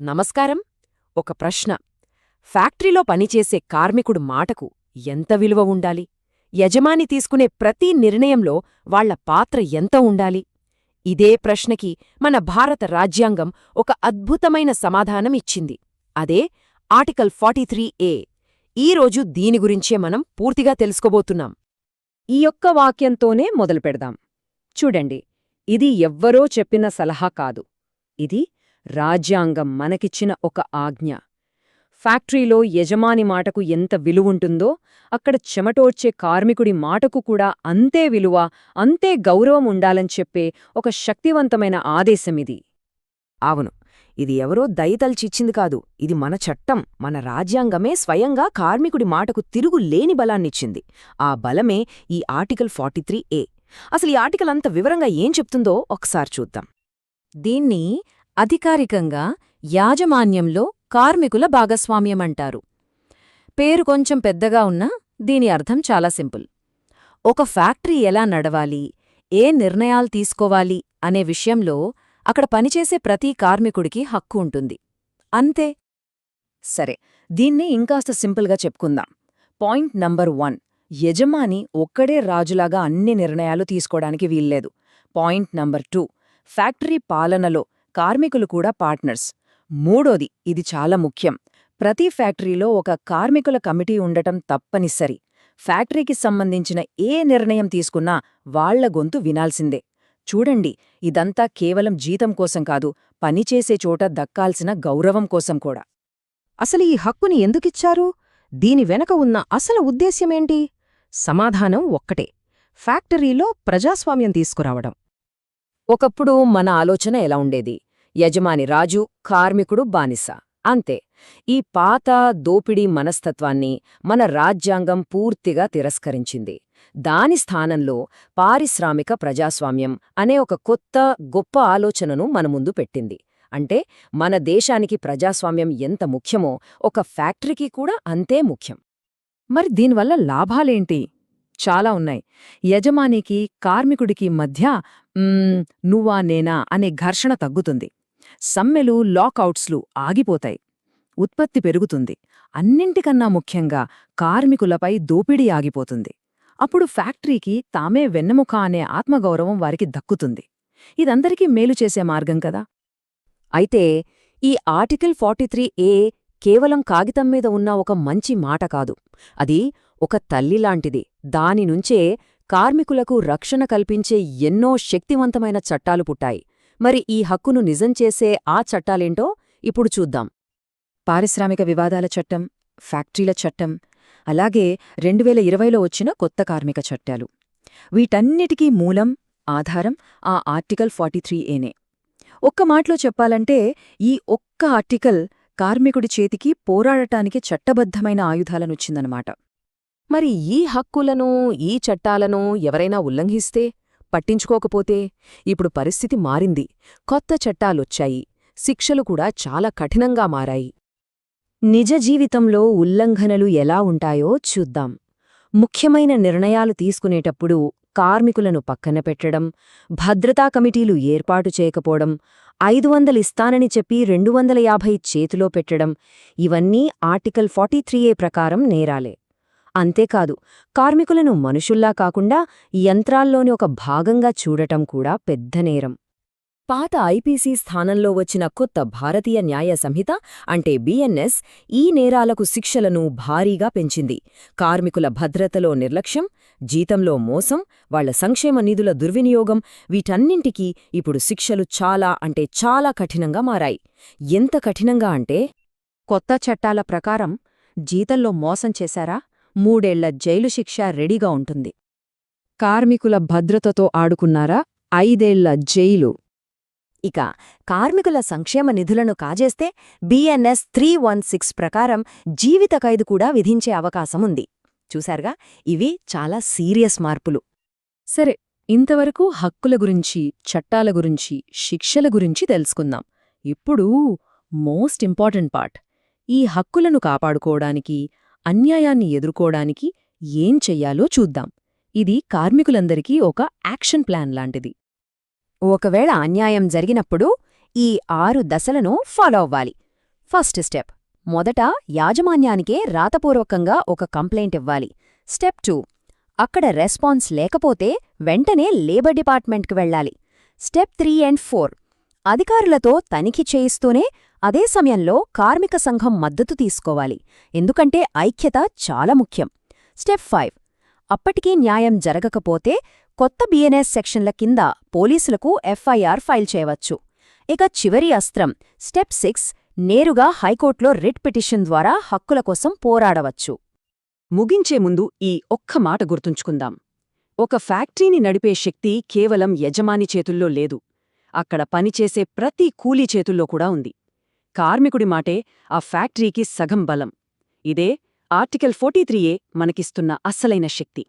నమస్కారం. ఒక ప్రశ్న. ఫ్యాక్టరీలో పనిచేసే కార్మికుడు మాటకు ఎంత విలువ ఉండాలి? యజమాని తీసుకునే ప్రతి నిర్ణయంలో వాళ్ళ పాత్ర ఎంత ఉండాలి? ఇదే ప్రశ్నకి మన భారత రాజ్యాంగం ఒక అద్భుతమైన సమాధానం ఇచ్చింది. అదే ఆర్టికల్ ఫార్టీ త్రీ ఏ. ఈరోజు దీని గురించే మనం పూర్తిగా తెలుసుకోబోతున్నాం. ఈ యొక్క వాక్యంతోనే మొదలుపెడదాం. చూడండి. ఇది ఎవ్వరో చెప్పిన సలహా కాదు. ఇది రాజ్యాంగం మనకిచ్చిన ఒక ఆజ్ఞ. ఫ్యాక్టరీలో యజమాని మాటకు ఎంత విలువుంటుందో అక్కడ చెమటోడ్చే కార్మికుడి మాటకు కూడా అంతే విలువ అంతే గౌరవం ఉండాలని చెప్పే ఒక శక్తివంతమైన ఆదేశమిది. అవును ఇది ఎవరో దయతల్చిచ్చింది కాదు. ఇది మన చట్టం. మన రాజ్యాంగమే స్వయంగా కార్మికుడి మాటకు తిరుగు లేని బలాన్నిచ్చింది. ఆ బలమే ఈ ఆర్టికల్ ఫార్టీ త్రీ ఏ. అసలు ఈ ఆర్టికల్ అంత వివరంగా ఏం చెప్తుందో ఒకసారి చూద్దాం. దీన్ని అధికారికంగా యాజమాన్యంలో కార్మికుల భాగస్వామ్యమంటారు. పేరు కొంచెం పెద్దగా ఉన్నా దీని అర్థం చాలా సింపుల్. ఒక ఫ్యాక్టరీ ఎలా నడవాలి ఏ నిర్ణయాలు తీసుకోవాలి అనే విషయంలో అక్కడ పనిచేసే ప్రతి కార్మికుడికి హక్కు ఉంటుంది. అంతే. సరే దీన్ని ఇంకాస్త సింపుల్గా చెప్పుకుందాం. పాయింట్ నంబర్ వన్ యజమాని ఒక్కడే రాజులాగా అన్ని నిర్ణయాలు తీసుకోవడానికి వీల్లేదు. పాయింట్ నంబర్ టూ ఫ్యాక్టరీ పాలనలో కార్మికులు కూడా పార్ట్నర్స్. మూడోది ఇది చాలా ముఖ్యం. ప్రతి ఫ్యాక్టరీలో ఒక కార్మికుల కమిటీ ఉండటం తప్పనిసరి. ఫ్యాక్టరీకి సంబంధించిన ఏ నిర్ణయం తీసుకున్నా వాళ్ళ గొంతు వినాల్సిందే. చూడండి ఇదంతా కేవలం జీతం కోసం కాదు పనిచేసే చోట దక్కాల్సిన గౌరవం కోసం కూడా. అసలు ఈ హక్కుని ఎందుకిచ్చారు? దీని వెనక ఉన్న అసలు ఉద్దేశ్యమేంటి? సమాధానం ఒక్కటే. ఫ్యాక్టరీలో ప్రజాస్వామ్యం తీసుకురావడం. ఒకప్పుడు మన ఆలోచన ఎలా ఉండేది? యజమాని రాజు కార్మికుడు బానిస. అంతే. ఈ పాత దోపిడీ మనస్తత్వాన్ని మన రాజ్యాంగం పూర్తిగా తిరస్కరించింది. దాని స్థానంలో పారిశ్రామిక ప్రజాస్వామ్యం అనే ఒక కొత్త గొప్ప ఆలోచనను మన ముందు పెట్టింది. అంటే మన దేశానికి ప్రజాస్వామ్యం ఎంత ముఖ్యమో ఒక ఫ్యాక్టరీకి కూడా అంతే ముఖ్యం. మరి దీనివల్ల లాభాలేంటి? చాలా ఉన్నాయి. యజమానికి కార్మికుడికి మధ్య నువ్వా నేనా? అనే ఘర్షణ తగ్గుతుంది. సమ్మెలు లాకౌట్స్లు ఆగిపోతాయి. ఉత్పత్తి పెరుగుతుంది. అన్నింటికన్నా ముఖ్యంగా కార్మికులపై దోపిడీ ఆగిపోతుంది. అప్పుడు ఫ్యాక్టరీకి తామే వెన్నెముక అనే ఆత్మగౌరవం వారికి దక్కుతుంది. ఇదందరికీ మేలు చేసే మార్గం కదా. అయితే ఈ ఆర్టికల్ ఫార్టీ త్రీ ఏ కేవలం కాగితం మీద ఉన్న ఒక మంచి మాట కాదు. అది ఒక తల్లిలాంటిది దానినుంచే కార్మికులకు రక్షణ కల్పించే ఎన్నో శక్తివంతమైన చట్టాలు పుట్టాయి. మరి ఈ హక్కును నిజం చేసే ఆ చట్టాలేంటో ఇప్పుడు చూద్దాం. పారిశ్రామిక వివాదాల చట్టం ఫ్యాక్టరీల చట్టం అలాగే రెండువేల ఇరవైలో వచ్చిన కొత్త కార్మిక చట్టాలు. వీటన్నిటికీ మూలం ఆధారం ఆ ఆర్టికల్ ఫార్టీ త్రీ ఏనే. ఒక్క మాటలో చెప్పాలంటే ఈ ఒక్క ఆర్టికల్ కార్మికుడి చేతికి పోరాడటానికి చట్టబద్ధమైన ఆయుధాలనుచ్చిందనమాట. మరి ఈ హక్కులను ఈ చట్టాలను ఎవరైనా ఉల్లంఘిస్తే పట్టించుకోకపోతే ఇప్పుడు పరిస్థితి మారింది. కొత్త చట్టాలొచ్చాయి. శిక్షలు కూడా చాలా కఠినంగా మారాయి. నిజ జీవితంలో ఉల్లంఘనలు ఎలా ఉంటాయో చూద్దాం. ముఖ్యమైన నిర్ణయాలు తీసుకునేటప్పుడు కార్మికులను పక్కన పెట్టడం భద్రతా కమిటీలు ఏర్పాటు చేయకపోవడం ఐదు వందలిస్తానని చెప్పి రెండు వందల యాభై చేతిలో పెట్టడం ఇవన్నీ ఆర్టికల్ ఫార్టీ త్రీ ఏ ప్రకారం నేరాలే. అంతేకాదు కార్మికులను మనుషుల్లా కాకుండా యంత్రాల్లోని ఒక భాగంగా చూడటం కూడా పెద్ద నేరం. పాత ఐపీసీ స్థానంలో వచ్చిన కొత్త భారతీయ న్యాయ సంహిత అంటే బిఎన్ఎస్ ఈ నేరాలకు శిక్షలను భారీగా పెంచింది. కార్మికుల భద్రతలో నిర్లక్ష్యం జీతంలో మోసం వాళ్ళ సంక్షేమ నిధుల దుర్వినియోగం వీటన్నింటికీ ఇప్పుడు శిక్షలు చాలా అంటే చాలా కఠినంగా మారాయి. ఎంత కఠినంగా అంటే కొత్త చట్టాల ప్రకారం జీతంలో మోసం చేశారా? మూడేళ్ళ జైలు శిక్ష రెడీగా ఉంటుంది. కార్మికుల భద్రతతో ఆడుకున్నారా? ఐదేళ్ళ జైలు ఇక కార్మికుల సంక్షేమ నిధులను కాజేస్తే బిఎన్ఎస్ త్రీ వన్ సిక్స్ ప్రకారం జీవిత ఖైదు కూడా విధించే అవకాశముంది. చూశారుగా? ఇవి చాలా సీరియస్ మార్పులు. సరే ఇంతవరకు హక్కుల గురించి చట్టాల గురించి శిక్షల గురించి తెలుసుకుందాం. ఇప్పుడు మోస్ట్ ఇంపార్టెంట్ పార్ట్. ఈ హక్కులను కాపాడుకోవడానికి అన్యాయాన్ని ఎదుర్కోవడానికి ఏం చెయ్యాలో చూద్దాం. ఇది కార్మికులందరికీ ఒక యాక్షన్ ప్లాన్ లాంటిది. ఒకవేళ అన్యాయం జరిగినప్పుడు ఈ ఆరు దశలను ఫాలో అవ్వాలి. First step. మొదట యాజమాన్యానికే రాతపూర్వకంగా ఒక కంప్లైంట్ ఇవ్వాలి. Step two. అక్కడ రెస్పాన్స్ లేకపోతే వెంటనే లేబర్ డిపార్ట్మెంట్కి వెళ్ళాలి. Step three and four. అధికారులతో తనిఖీ చేయిస్తూనే అదే సమయంలో కార్మిక సంఘం మద్దతు తీసుకోవాలి. ఎందుకంటే ఐక్యత చాలా ముఖ్యం. Step five. అప్పటికీ న్యాయం జరగకపోతే కొత్త బిఎన్ఎస్ సెక్షన్ల కింద పోలీసులకు ఎఫ్ఐఆర్ ఫైల్ చేయవచ్చు. ఇక చివరి అస్త్రం స్టెప్ సిక్స్ నేరుగా హైకోర్టులో రిట్ పిటిషన్ ద్వారా హక్కుల కోసం పోరాడవచ్చు. ముగించే ముందు ఈ ఒక్క మాట గుర్తుంచుకుందాం. ఒక ఫ్యాక్టరీని నడిపే శక్తి కేవలం యజమాని చేతుల్లో లేదు. అక్కడ పనిచేసే ప్రతి కూలీ చేతుల్లో కూడా ఉంది. కార్మికుడి మాటే ఆ ఫ్యాక్టరీకి సగం బలం. ఇదే ఆర్టికల్ ఫోర్టీ మనకిస్తున్న అస్సలైన శక్తి.